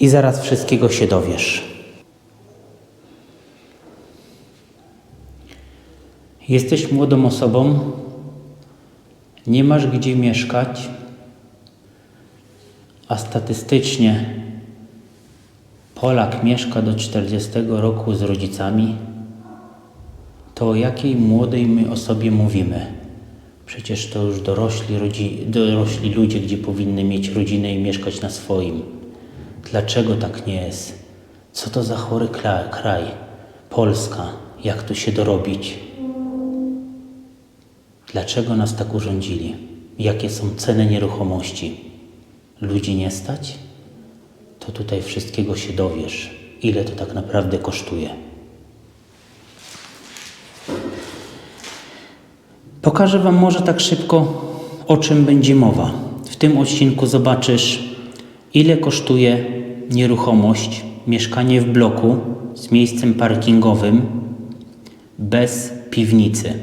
i zaraz wszystkiego się dowiesz. Jesteś młodą osobą, nie masz gdzie mieszkać, a statystycznie Polak mieszka do 40 roku z rodzicami, to o jakiej młodej my osobie mówimy? Przecież to już dorośli, dorośli ludzie, gdzie powinny mieć rodzinę i mieszkać na swoim. Dlaczego tak nie jest? Co to za chory kraj? Polska. Jak tu się dorobić? Dlaczego nas tak urządzili? Jakie są ceny nieruchomości? Ludzi nie stać? To tutaj wszystkiego się dowiesz. Ile to tak naprawdę kosztuje? Pokażę Wam może tak szybko, o czym będzie mowa. W tym odcinku zobaczysz, ile kosztuje nieruchomość, mieszkanie w bloku z miejscem parkingowym bez piwnicy.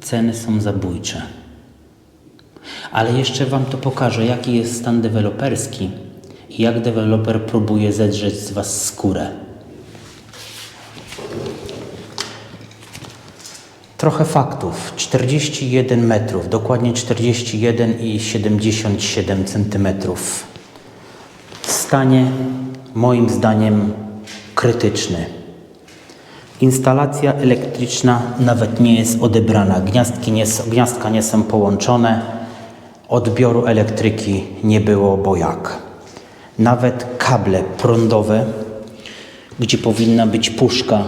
Ceny są zabójcze. Ale jeszcze Wam to pokażę, jaki jest stan deweloperski i jak deweloper próbuje zedrzeć z Was skórę. Trochę faktów. 41 metrów, dokładnie 41,77 centymetrów. W stanie, moim zdaniem, krytyczny. Instalacja elektryczna nawet nie jest odebrana. Gniazdki nie, gniazdka nie są połączone. Odbioru elektryki nie było, bo jak. Nawet kable prądowe, gdzie powinna być puszka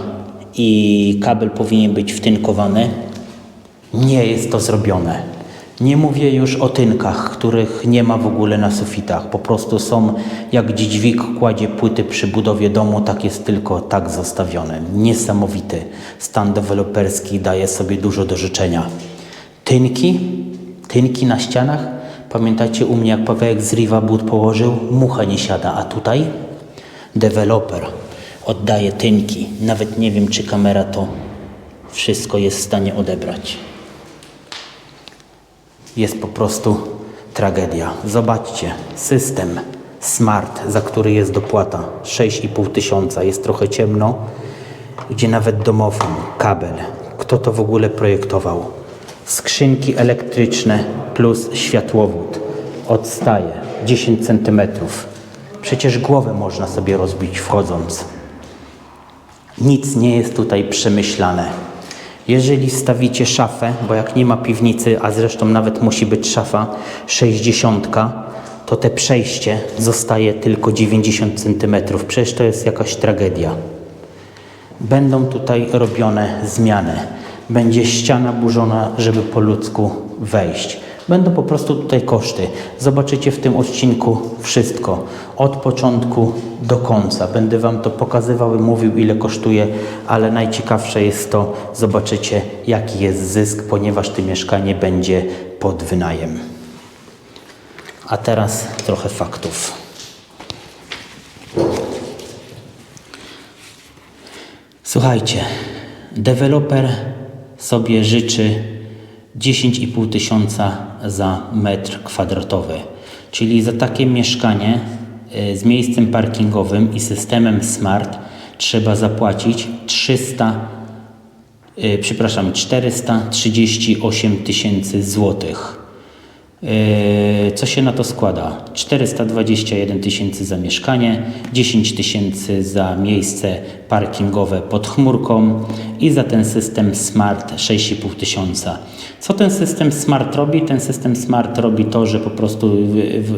i kabel powinien być wtynkowany, nie jest to zrobione. Nie mówię już o tynkach, których nie ma w ogóle na sufitach. Po prostu są, jak dźwig kładzie płyty przy budowie domu, tak jest tylko tak zostawione. Niesamowity stan deweloperski daje sobie dużo do życzenia. Tynki, tynki na ścianach. Pamiętacie u mnie, jak Pawełek z Riva but położył? Mucha nie siada, a tutaj deweloper oddaje tynki. Nawet nie wiem, czy kamera to wszystko jest w stanie odebrać jest po prostu tragedia. Zobaczcie, system smart, za który jest dopłata 6,5 tysiąca, jest trochę ciemno, gdzie nawet domofon, kabel. Kto to w ogóle projektował? Skrzynki elektryczne plus światłowód. Odstaje 10 centymetrów. Przecież głowę można sobie rozbić wchodząc. Nic nie jest tutaj przemyślane. Jeżeli stawicie szafę, bo jak nie ma piwnicy, a zresztą nawet musi być szafa 60, to te przejście zostaje tylko 90 cm. Przecież to jest jakaś tragedia. Będą tutaj robione zmiany. Będzie ściana burzona, żeby po ludzku wejść. Będą po prostu tutaj koszty. Zobaczycie w tym odcinku wszystko. Od początku do końca. Będę Wam to pokazywał i mówił, ile kosztuje, ale najciekawsze jest to, zobaczycie, jaki jest zysk, ponieważ to mieszkanie będzie pod wynajem. A teraz trochę faktów. Słuchajcie, deweloper sobie życzy 10,5 tysiąca za metr kwadratowy, czyli za takie mieszkanie y, z miejscem parkingowym i systemem smart trzeba zapłacić 300, y, przepraszam, 438 tysięcy złotych. Yy, Co się na to składa? 421 tysięcy za mieszkanie, 10 tysięcy za miejsce parkingowe pod chmurką i za ten system Smart 6,5 tysiąca. Co ten system Smart robi? Ten system Smart robi to, że po prostu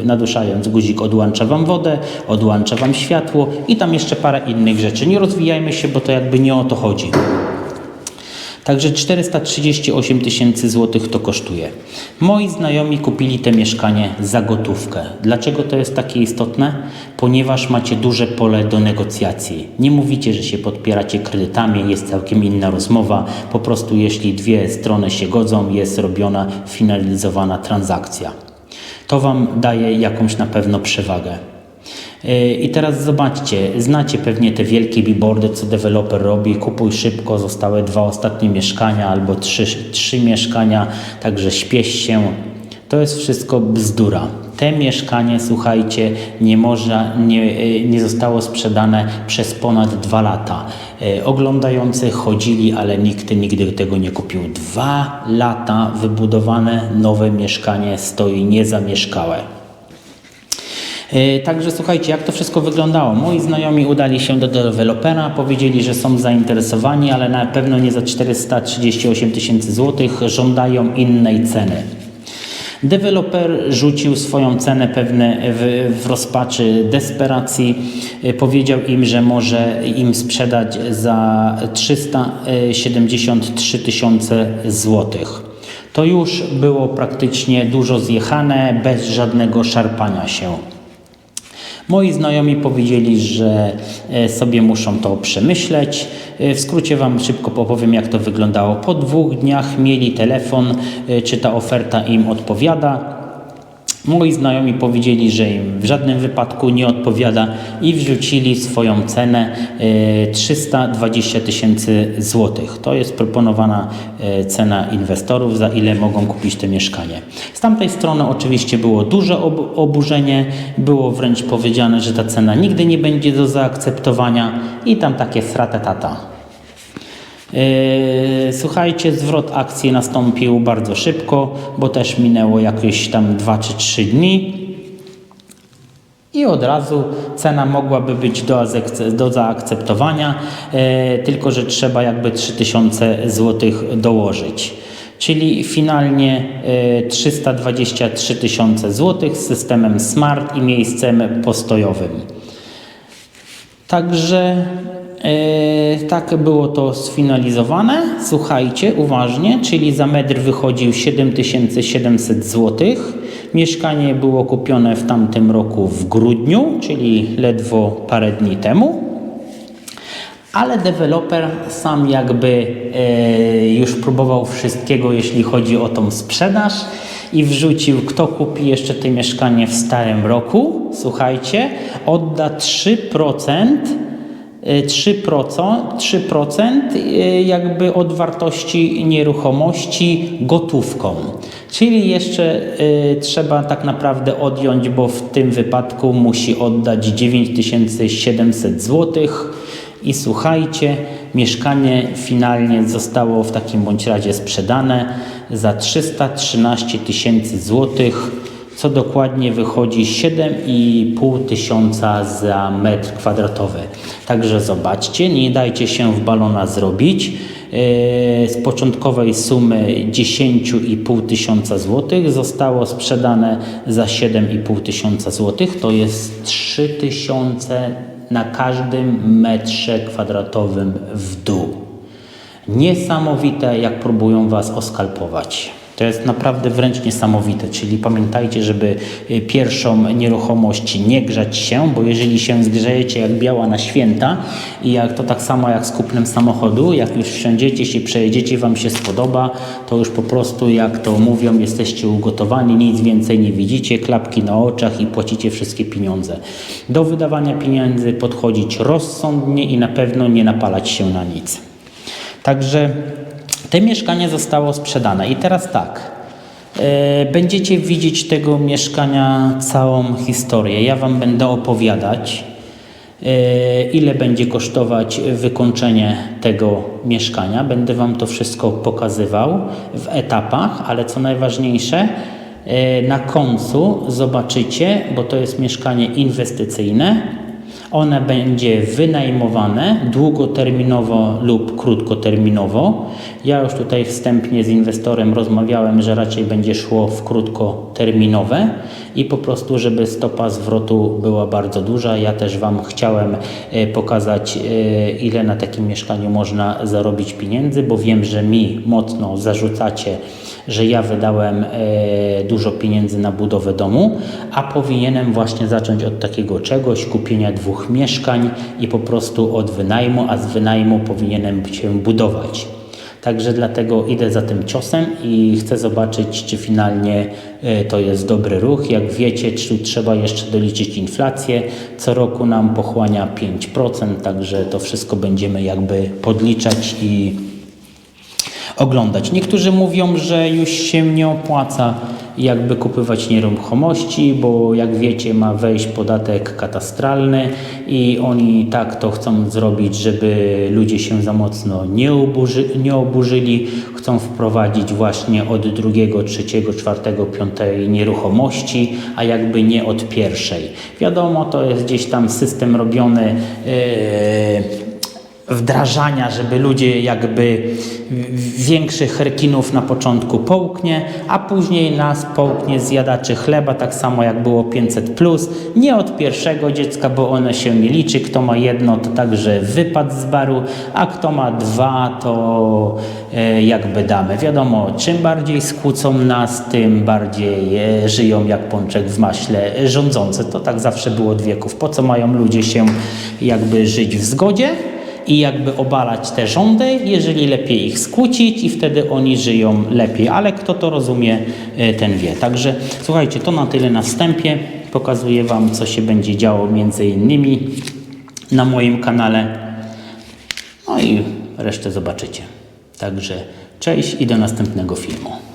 naduszając guzik odłącza Wam wodę, odłącza Wam światło i tam jeszcze parę innych rzeczy. Nie rozwijajmy się, bo to jakby nie o to chodzi. Także 438 tysięcy złotych to kosztuje. Moi znajomi kupili te mieszkanie za gotówkę. Dlaczego to jest takie istotne? Ponieważ macie duże pole do negocjacji. Nie mówicie, że się podpieracie kredytami, jest całkiem inna rozmowa. Po prostu jeśli dwie strony się godzą, jest robiona, finalizowana transakcja. To Wam daje jakąś na pewno przewagę. I teraz zobaczcie, znacie pewnie te wielkie billboardy, co deweloper robi. Kupuj szybko, zostały dwa ostatnie mieszkania albo trzy, trzy mieszkania, także śpiesz się. To jest wszystko bzdura. Te mieszkanie, słuchajcie, nie, można, nie, nie zostało sprzedane przez ponad dwa lata. E, Oglądający chodzili, ale nikt nigdy tego nie kupił. Dwa lata wybudowane nowe mieszkanie stoi niezamieszkałe. E, Także słuchajcie, jak to wszystko wyglądało. Moi znajomi udali się do dewelopera, powiedzieli, że są zainteresowani, ale na pewno nie za 438 tysięcy złotych, żądają innej ceny. Deweloper rzucił swoją cenę pewne w, w rozpaczy desperacji. E, Powiedział im, że może im sprzedać za 373 tysiące złotych. To już było praktycznie dużo zjechane, bez żadnego szarpania się. Moi znajomi powiedzieli, że e, sobie muszą to przemyśleć. E, W skrócie Wam szybko opowiem, jak to wyglądało. Po dwóch dniach mieli telefon, e, czy ta oferta im odpowiada. Moi znajomi powiedzieli, że im w żadnym wypadku nie odpowiada i wrzucili swoją cenę e, 320 tysięcy złotych. To jest proponowana e, cena inwestorów, za ile mogą kupić to mieszkanie. Z tamtej strony oczywiście było duże ob- oburzenie, było wręcz powiedziane, że ta cena nigdy nie będzie do zaakceptowania i tam takie sratetata. Yy, Słuchajcie, zwrot akcji nastąpił bardzo szybko, bo też minęło jakieś tam 2 czy 3 dni. I od razu cena mogłaby być do, do zaakceptowania, e, tylko że trzeba jakby 3000 zł dołożyć. Czyli finalnie e, 323 tysiące złotych z systemem smart i miejscem postojowym. Także tak było to sfinalizowane. Słuchajcie uważnie, czyli za metr wychodził 7700 zł. Mieszkanie było kupione w tamtym roku w grudniu, czyli ledwo parę dni temu. Ale deweloper sam jakby e, już próbował wszystkiego, jeśli chodzi o tą sprzedaż i wrzucił, kto kupi jeszcze to mieszkanie w starym roku, słuchajcie, odda 3%, e, 3%, 3% e, jakby od wartości nieruchomości gotówką. Czyli jeszcze e, trzeba tak naprawdę odjąć, bo w tym wypadku musi oddać 9700 złotych. I słuchajcie, mieszkanie finalnie zostało w takim bądź razie sprzedane za 313 tysięcy złotych, co dokładnie wychodzi 7,5 tysiąca za metr kwadratowy. Także zobaczcie, nie dajcie się w balona zrobić. Yy, Z początkowej sumy 10,5 tysiąca złotych zostało sprzedane za 7,5 tysiąca złotych. To jest 3 tysiące na każdym metrze kwadratowym w dół. Niesamowite, jak próbują Was oskalpować. To jest naprawdę wręcz niesamowite, czyli pamiętajcie, żeby y, pierwszą nieruchomość nie grzać się, bo jeżeli się zgrzejecie jak biała na święta i jak to tak samo jak z kupnem samochodu, jak już wsiądziecie się, przejedziecie, Wam się spodoba, to już po prostu jak to mówią, jesteście ugotowani, nic więcej nie widzicie, klapki na oczach i płacicie wszystkie pieniądze. Do wydawania pieniędzy podchodzić rozsądnie i na pewno nie napalać się na nic. Także te mieszkanie zostało sprzedane. I teraz tak. e, Będziecie widzieć tego mieszkania całą historię. Ja Wam będę opowiadać, e, ile będzie kosztować wykończenie tego mieszkania. Będę Wam to wszystko pokazywał w etapach, ale co najważniejsze, e, na końcu zobaczycie, bo to jest mieszkanie inwestycyjne, one będzie wynajmowane długoterminowo lub krótkoterminowo. Ja już tutaj wstępnie z inwestorem rozmawiałem, że raczej będzie szło w krótkoterminowe i po prostu, żeby stopa zwrotu była bardzo duża. Ja też Wam chciałem e, pokazać, e, ile na takim mieszkaniu można zarobić pieniędzy, bo wiem, że mi mocno zarzucacie, że ja wydałem e, dużo pieniędzy na budowę domu, a powinienem właśnie zacząć od takiego czegoś, kupienia dwóch mieszkań i po prostu od wynajmu, a z wynajmu powinienem się budować. Także dlatego idę za tym ciosem i chcę zobaczyć, czy finalnie e, to jest dobry ruch. Jak wiecie, trzeba jeszcze doliczyć inflację. Co roku nam pochłania 5%, także to wszystko będziemy jakby podliczać i oglądać. Niektórzy mówią, że już się nie opłaca jakby kupywać nieruchomości, bo jak wiecie ma wejść podatek katastralny i oni tak to chcą zrobić, żeby ludzie się za mocno nie, oburzy, nie oburzyli. Chcą wprowadzić właśnie od drugiego, trzeciego, czwartego, piątej nieruchomości, a jakby nie od pierwszej. Wiadomo, to jest gdzieś tam system robiony. Yy, wdrażania, żeby ludzie jakby większych rekinów na początku połknie, a później nas połknie zjadaczy chleba, tak samo jak było 500 plus. Nie od pierwszego dziecka, bo one się nie liczy. Kto ma jedno, to także wypadł z baru, a kto ma dwa, to e, jakby damy. Wiadomo, czym bardziej skłócą nas, tym bardziej e, żyją jak pączek w maśle rządzące. To tak zawsze było od wieków. Po co mają ludzie się jakby żyć w zgodzie? I jakby obalać te rządy, jeżeli lepiej ich skłócić i wtedy oni żyją lepiej. Ale kto to rozumie, e, ten wie. Także słuchajcie, to na tyle na wstępie. Pokazuję Wam, co się będzie działo między innymi na moim kanale. No i resztę zobaczycie. Także cześć i do następnego filmu.